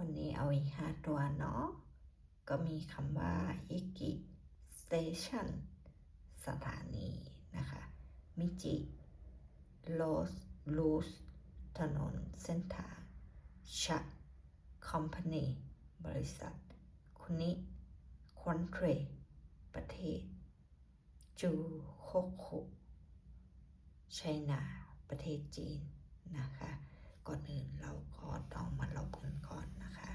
วันนี้เอาอีกห้าตัวเนาะ ก็มีคำว่าอิกิ station สถานีนะคะ มิจิ โลสลูสถนนเส้นทางชะ company บริษัท คุนิ country ประเทศ จูโคคุไชนาประเทศจีนนะคะ ก่อนอื่นเราก็ต้องมาลบกันก่อนนะคะ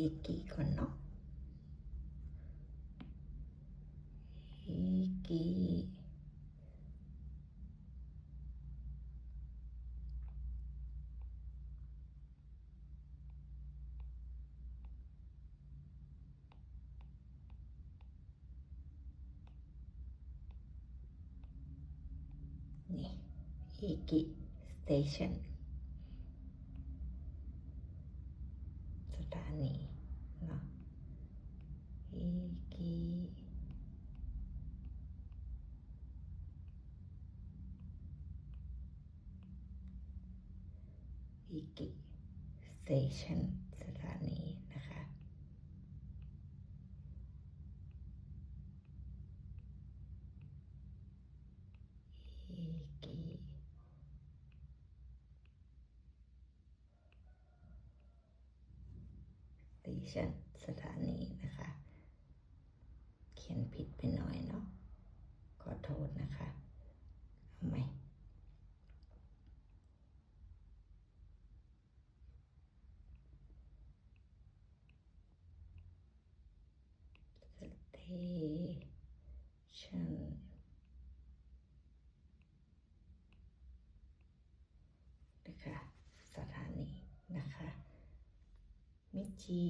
ฮิกิก่อนเนาะฮิกินี่ฮิกิสเตชันสถานี เนาะฮิกิฮิกิสเตชันสถานีนะคะฮิกิสเตชันสถานีนะคะ เขียนผิดไปหน่อยเนาะขอโทษนะคะเอาไหมสเตชัน นะคะสถานีนะคะ มิ จิ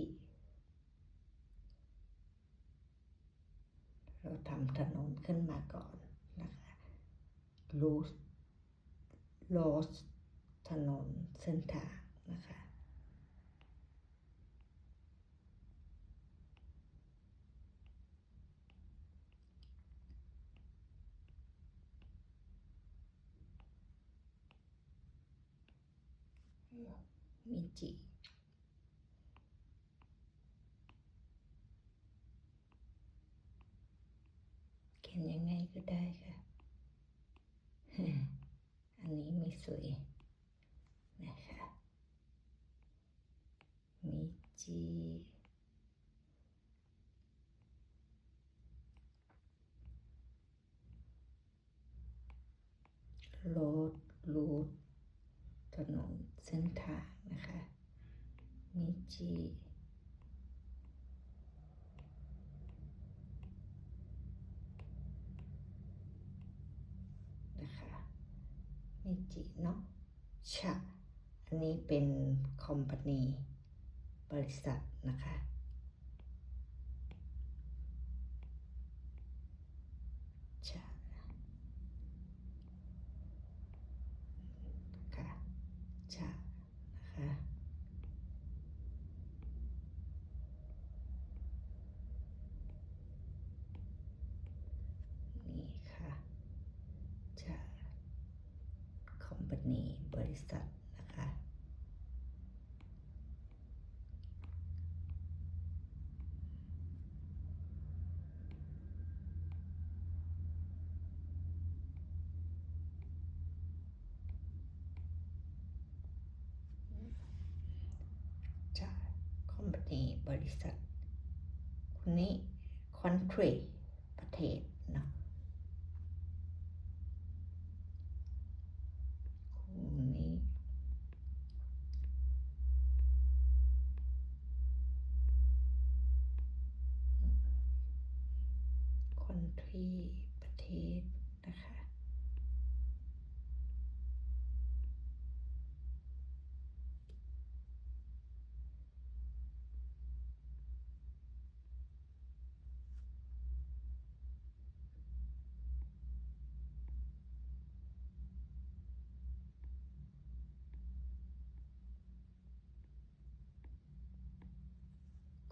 เราทำถนนขึ้นมาก่อนนะคะลูสโลสถนนเส้นทางนะคะ มิจิ เขียนยังไงก็ได้ค่ะ อันนี้ไม่ สวยนะคะมิจิโลดลูถนนเส้นทางนะคะมิจิ นะคะ มิจิเนาะชะอันนี้เป็นคอมพานีบริษัทนะคะ ชะ ค่ะ ชะ นะคะ นี่ค่ะชะ คอมพานีบริษัทนะคะ จากคอมพานีบริษัทค นี้ country ประเทศเนาะคู่นี้ country ประเทศ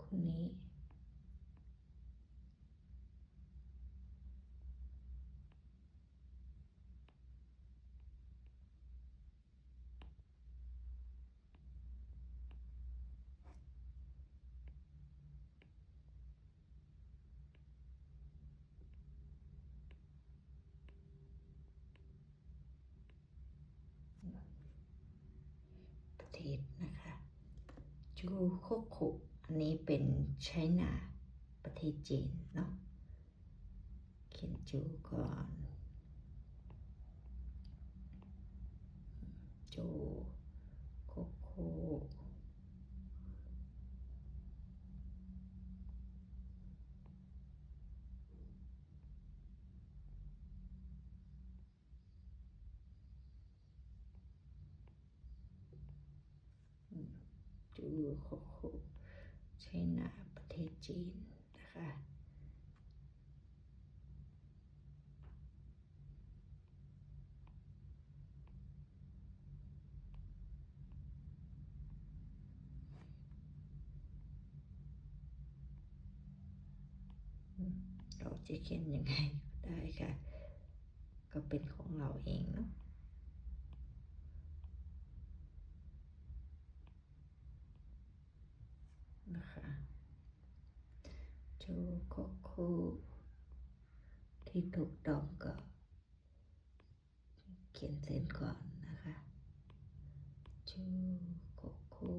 คนนี้ เทศนะคะ จูโคโค อันนี้เป็นไชน่าประเทศจีนเนาะเขียนจูก่อนจูโคโคจูโคโค ไชน่าประเทศจีนนะคะเราจะเขียนยังไงได้ค่ะ ก็เป็นของเราเองเนาะ นะคะจูโคคูที่ถูกต้องก็ เขียนเส้นก่อนนะคะจูโคคู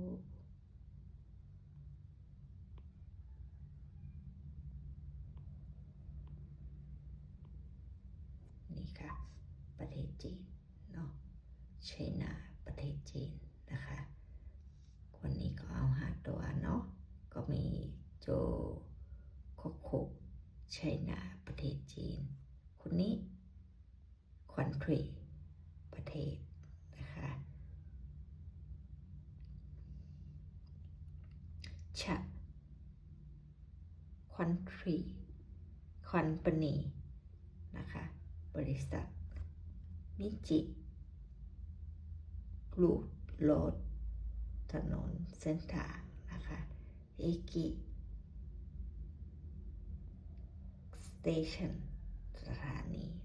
นี่ค่ะ ประเทศจีนเนาะไชน่าประเทศจีนนะคะ วันนี้ก็เอาห้าตัวเนาะ ก็มีโจโคโคไชน่าประเทศจีน คนนี้ควันทรีประเทศนะคะชะควันทรีควันปนีนะคะบริษัทมิจิลูดโลดถนนเส้นทาง 駅 station สถานี